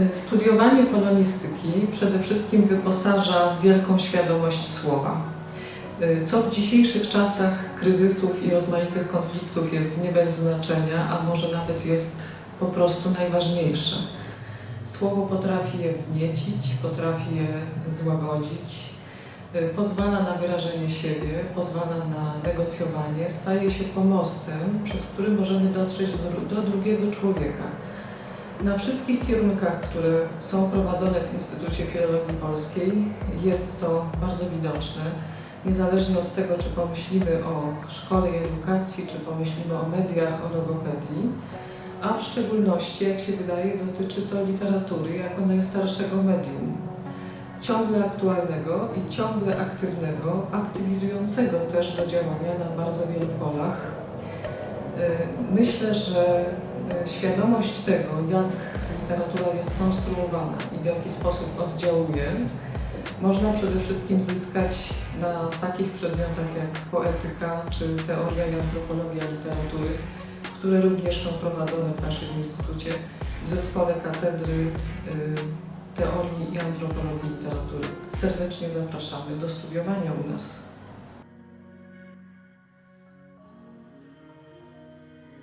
Y, Studiowanie polonistyki przede wszystkim wyposaża w wielką świadomość słowa, y, co w dzisiejszych czasach kryzysów i rozmaitych konfliktów jest nie bez znaczenia, a może nawet jest po prostu najważniejsze. Słowo potrafi je wzniecić, potrafi je złagodzić, y, pozwala na wyrażenie siebie, pozwala na negocjowanie, staje się pomostem, przez który możemy dotrzeć do, dru- do drugiego człowieka. Na wszystkich kierunkach, które są prowadzone w Instytucie Filologii Polskiej jest to bardzo widoczne. Niezależnie od tego, czy pomyślimy o szkole i edukacji, czy pomyślimy o mediach, o logopedii, a w szczególności, jak się wydaje, dotyczy to literatury jako najstarszego medium. Ciągle aktualnego i ciągle aktywnego, aktywizującego też do działania na bardzo wielu polach. Y, Myślę, że świadomość tego, jak literatura jest konstruowana i w jaki sposób oddziałuje, można przede wszystkim zyskać na takich przedmiotach jak poetyka czy teoria i antropologia literatury, które również są prowadzone w naszym instytucie w zespole katedry y, teorii i antropologii literatury. Serdecznie zapraszamy do studiowania u nas.